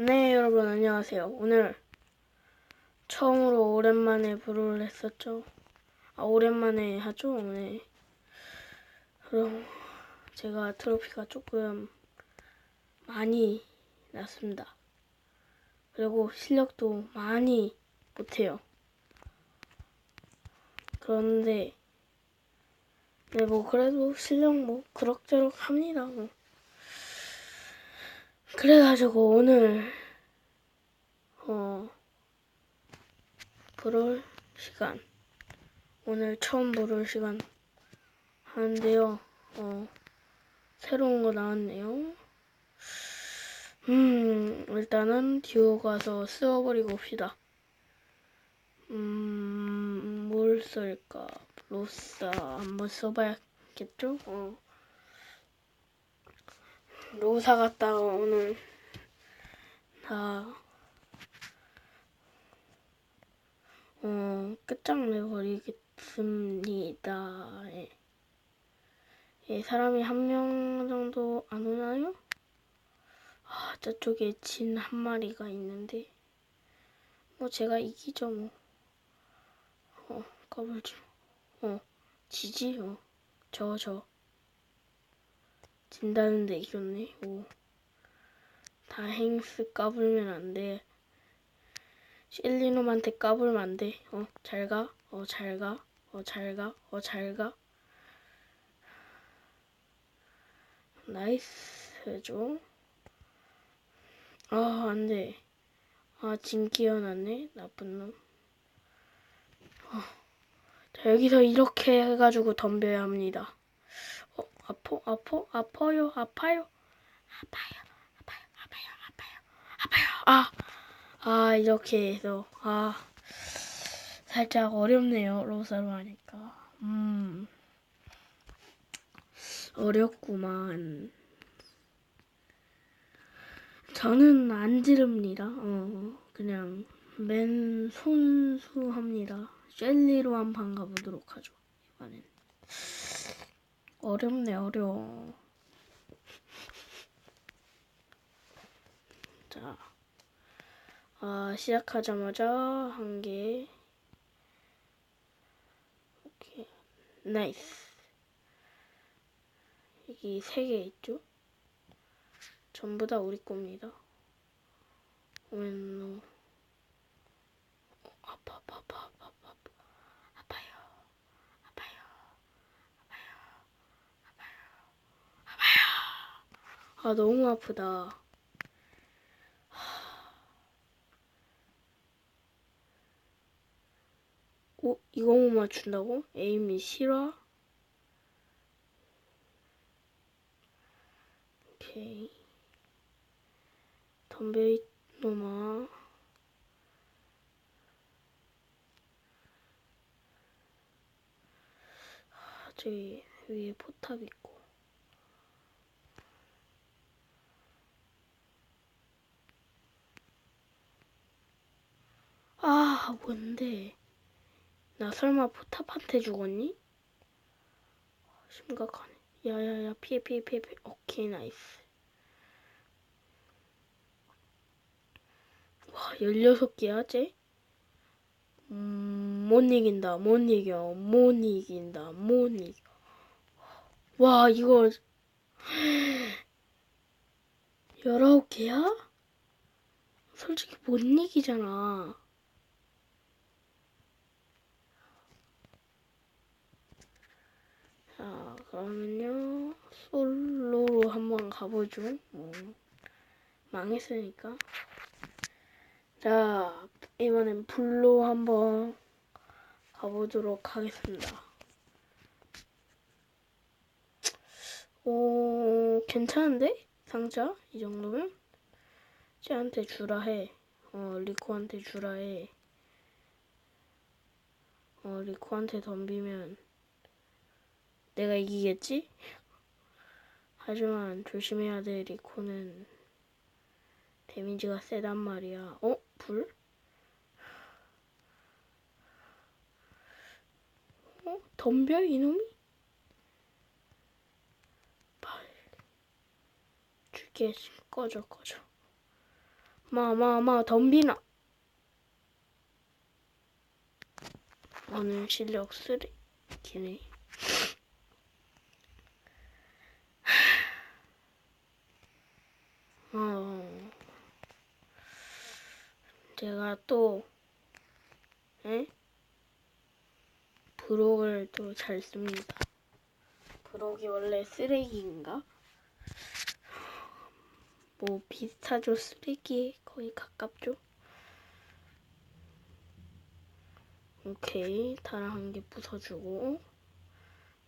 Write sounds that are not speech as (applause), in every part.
네, 여러분 안녕하세요. 오늘 처음으로 오랜만에 브롤을 했었죠. 아, 오랜만에 하죠, 네. 그럼 제가 트로피가 조금 많이 났습니다. 그리고 실력도 많이 못해요. 그런데 네, 뭐 그래도 실력 뭐 그럭저럭 합니다. 뭐. 그래가지고 오늘 어 브롤 시간 오늘 처음 브롤 시간 하는데요. 어 새로운 거 나왔네요. 음 일단은 듀오 가서 쓰워버리고 옵시다. 음뭘 쓸까? 로사 한번 써봐야겠죠? 어. 로사 갔다가 오늘 다 어, 끝장내 버리겠습니다. 예. 예, 사람이 한 명 정도 안 오나요? 아, 저쪽에 진 한 마리가 있는데 뭐 제가 이기죠 뭐. 어, 까불지. 어, 지지. 어, 저 저. 진다는데 이겼네. 오. 다행스 까불면 안 돼. 셀리놈한테 까불면 안 돼. 어, 잘 가. 어, 잘 가. 어, 잘 가. 어, 잘 가. 나이스 죠. 아, 안 돼. 아, 진 끼어났네. 나쁜 놈. 어. 자, 여기서 이렇게 해가지고 덤벼야 합니다. 어, 아파, 아파, 아파요, 아파요, 아파요, 아파요, 아파요, 아파요, 아파요. 아, 아, 이렇게 해서, 아, 살짝 어렵네요, 로사로 하니까. 음, 어렵구만. 저는 안 지릅니다. 어, 그냥 맨 손수 합니다. 젤리로 한판 가보도록 하죠, 이번엔. 어렵네 어려워. 자, 아, 시작하자마자 한 개. 오케이, 나이스. 여기 세 개 있죠? 전부 다 우리 겁니다. 웬노. 어, 아파, 아파, 아파, 아파, 아파, 아파요, 아파요. 아, 너무 아프다. 오, 이거 못 맞춘다고? 에임이 실화? 오케이. 덤벼, 이놈아. 아, 저기 위에 포탑 있고. 아, 뭔데? 나 설마 포탑한테 죽었니? 심각하네. 야야야, 피해, 피해, 피해, 피해. 오케이, 나이스. 와, 16개야, 쟤? 음, 못 이긴다, 못 이겨, 못 이긴다, 못 이겨. 와, 이거. (gasps) 19개야? 솔직히 못 이기잖아. 자, 그러면요. 솔로로 한번 가보죠. 뭐, 망했으니까. 자, 이번엔 불로 한번 가보도록 하겠습니다. 오, 괜찮은데? 상자? 이 정도면? 쟤한테 주라 해. 어, 리코한테 주라 해. 어, 리코한테 덤비면 내가 이기겠지? 하지만 조심해야 돼. 리코는 데미지가 세단 말이야. 어? 불? 어? 덤벼 이놈이? 빨리 죽게 꺼져 꺼져. 마마마 덤비나 오늘 실력 쓰레기네 어 제가 또 에? 브록을 또 잘 씁니다. 브록이 원래 쓰레기인가? 뭐 비슷하죠? 쓰레기에 거의 가깝죠? 오케이. 다른 한 개 부숴주고.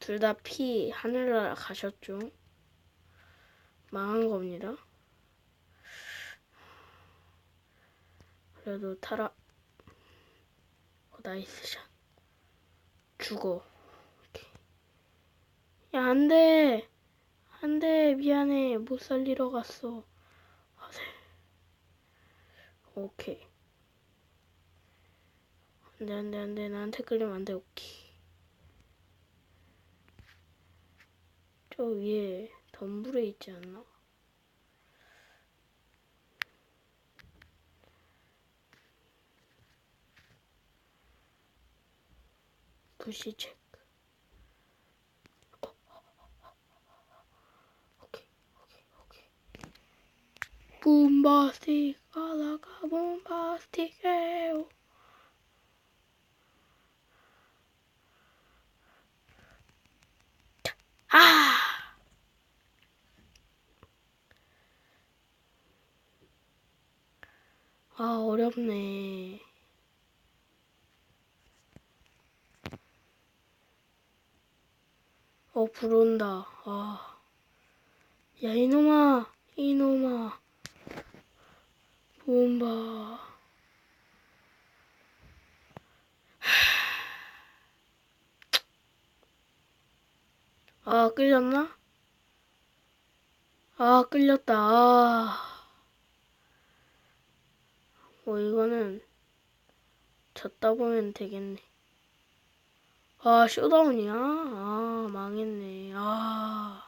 둘 다 피 하늘나라 가셨죠? 망한 겁니다 그래도 타라. 어, 나이스 샷. 죽어. 오케이. 야 안 돼. 안 돼. 미안해. 못 살리러 갔어. 하세. 오케이. 안 돼 안 돼 안 돼. 나한테 끌리면 안 돼. 오케이. 저 위에 덤불에 있지 않나? 불시 체크 어, 오케이 오케이 오케이 붐바스틱 가다가 붐바스틱해요 아! 아, 어렵네. 어, 불 온다. 아. 야, 이놈아! 이놈아! 봄바. 아, 끌렸나? 아, 끌렸다. 아. 뭐, 이거는 졌다 보면 되겠네. 아, 쇼다운이야? 아, 망했네. 아.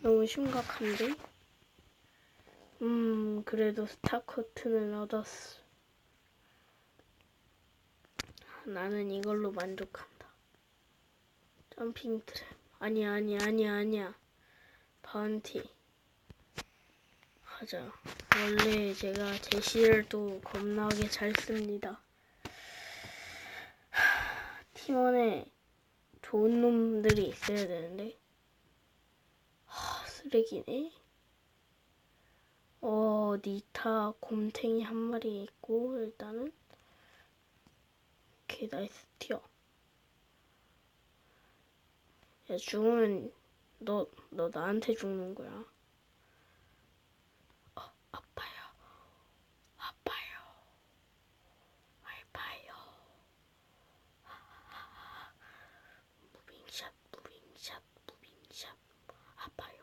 너무 심각한데? 음, 그래도 스타코트는 얻었어. 나는 이걸로 만족한다. 점핑 트랩. 아니야, 아니야, 아니야, 아니야. 바운티. 하자. 원래 제가 제시를 또 겁나게 잘 씁니다. 하, (sighs) 팀원에 좋은 놈들이 있어야 되는데. 하, 쓰레기네. 어, 니타 곰탱이 한 마리 있고, 일단은. 오케이, 나이스 튀어. 야, 죽으면 너, 너 나한테 죽는 거야. 어, 아파요. 아파요. 아파요. 무빙샷, 무빙샷, 무빙샷. 아파요.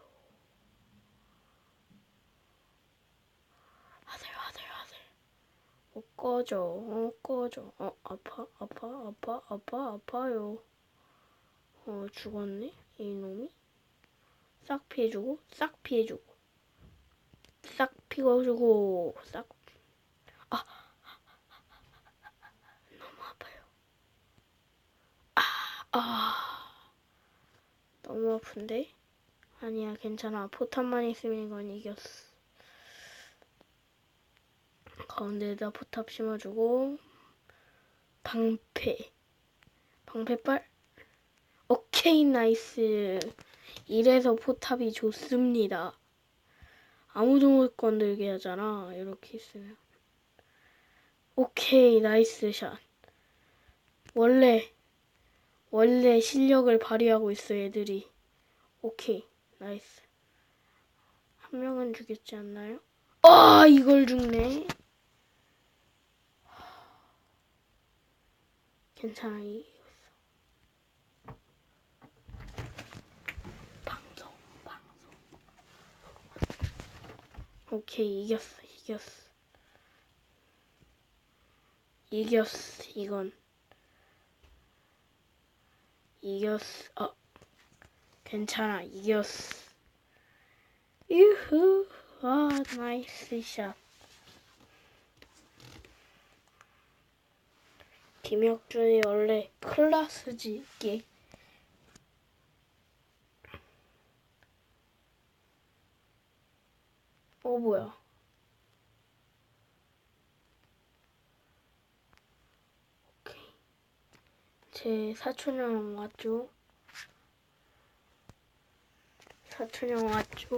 하세요, 하세요, 하세요. 어, 꺼져. 어, 꺼져. 어, 아파, 아파, 아파, 아파, 아파요. 어, 죽었네? 이놈이? 싹 피해주고, 싹 피해주고. 싹 피워주고, 싹. 아! 너무 아파요. 아, 아. 너무 아픈데? 아니야, 괜찮아. 포탄만 있으면 이건 이겼어. 가운데에다 포탑 심어주고, 방패. 방패빨. 오케이, 나이스. 이래서 포탑이 좋습니다. 아무도 못 건들게 하잖아. 이렇게 있으면. 오케이, 나이스 샷. 원래, 원래 실력을 발휘하고 있어, 애들이. 오케이, 나이스. 한 명은 죽였지 않나요? 아, 이걸 죽네. 괜찮아, 이. 방송, 방송. 오케이, 이겼어, 이겼어. 이겼어, 이건. 이겼어. 아, 괜찮아, 이겼어. 유후, 와, 나이스 샷. 김혁준이 원래 클라스지, 이게. 어, 뭐야. 오케이. 제 사촌형 왔죠? 사촌형 왔죠?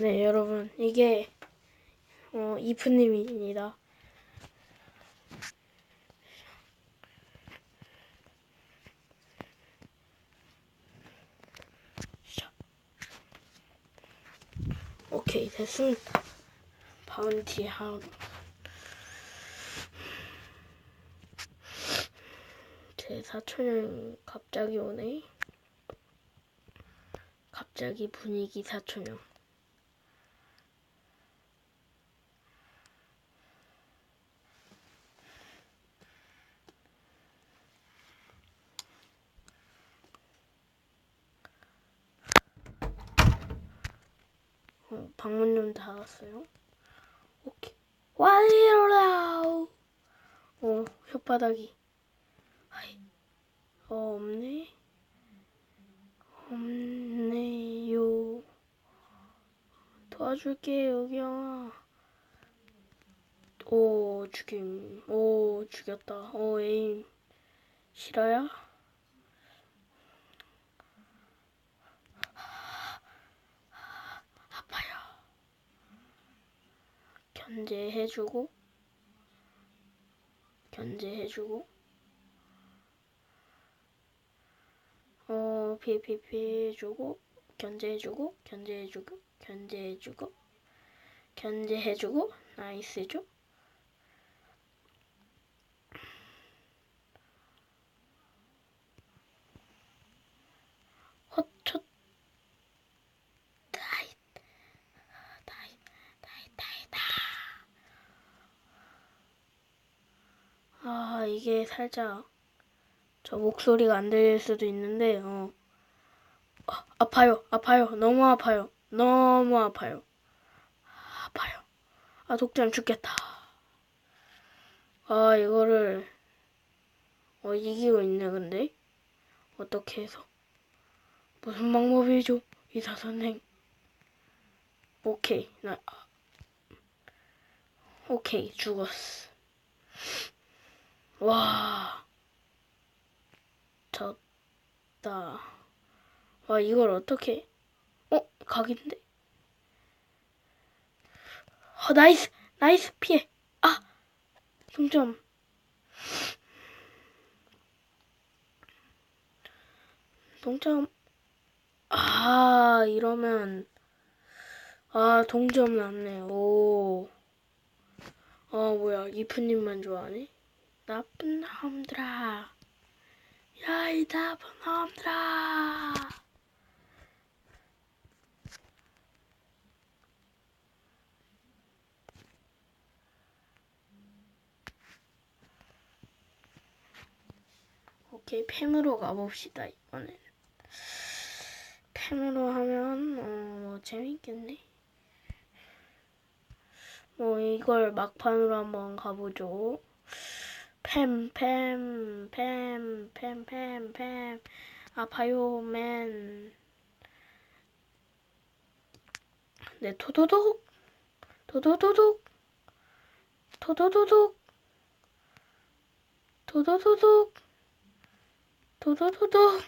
네, 여러분, 이게 어, 이프님입니다. 자. 오케이, 됐습니다. 바운티 하운. 제 사촌형 갑자기 오네. 갑자기 분위기 사촌형. 어, 방문 좀 닫았어요. 오케이. 완료라우. 어, 혓바닥이. 아이. 어, 없네. 없네요. 도와줄게, 여기야. 오, 죽임. 오, 죽였다. 오, 에임. 아파요. 견제해주고, 견제해주고, 어, 피피피 해주고, 견제해주고, 견제해주고, 견제해주고, 견제해주고, 나이스죠? 헛첫 다이 다이 다이 다이다 아 이게 살짝 저 목소리가 안 들릴 수도 있는데 어. 아, 아파요 아파요. 너무 아파요. 너무 아파요. 아파요. 아 독점 죽겠다. 아 이거를 어 이기고 있네 근데. 어떻게 해서? 무슨 방법이죠 의사 선생? 오케이. 나 아. 오케이 죽었어 와. 졌다. 와 이걸 어떻게? 어 각인데? 어 나이스! 나이스 피해! 아! 동점. 동점. 아 이러면. 아 동점 났네. 오. 아 뭐야. 이프님만 좋아하네 나쁜 놈들아. 야 이 나쁜 놈들아. 오케이 팸으로 가봅시다 이번엔. 팸으로 하면 어, 뭐 재밌겠네. 뭐 이걸 막판으로 한번 가보죠 팸, 팸, 팸, 팸, 팸, 팸. 아파요, 맨. 네, 토도독. 토도도독. 토도도독. 토도도독. 토도도독.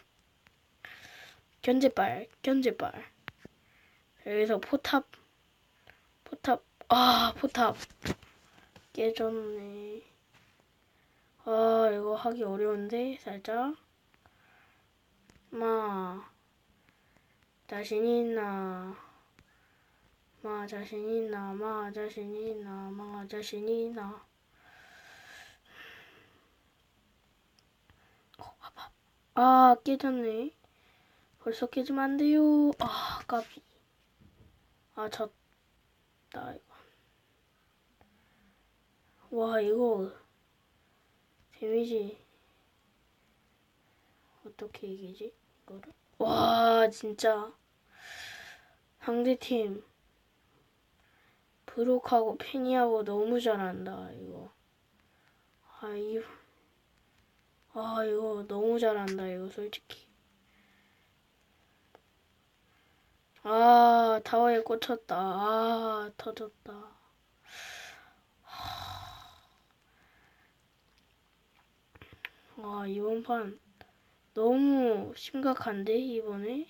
견제발, 견제발. 여기서 포탑. 포탑. 아, 포탑. 깨졌네. 아, 이거 하기 어려운데, 살짝. 마, 자신 있나? 마, 자신 있나? 마, 자신 있나? 마, 자신 있나? 어. 아, 깨졌네. 벌써 깨지면 안 돼요. 아, 까비. 아, 졌다, 이거. 와, 이거. 데미지. 어떻게 이기지? 이거를? 와, 진짜. 상대팀. 브록하고 페니하고 너무 잘한다, 이거. 아, 이거. 아, 이거 너무 잘한다, 이거, 솔직히. 아, 타워에 꽂혔다. 아, 터졌다. 아, 이번 판 너무 심각한데, 이번에?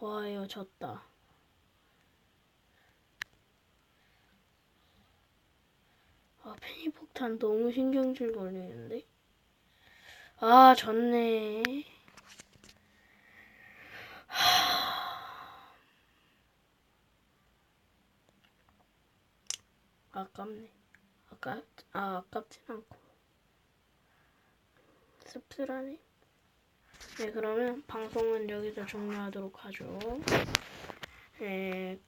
와, 이거 졌다. 아, 페니폭탄 너무 신경질 걸리는데? 아, 졌네. 아깝네. 아깝, 아, 아깝진 않고. 씁쓸하네. 네, 그러면 방송은 여기서 종료하도록 하죠. 네,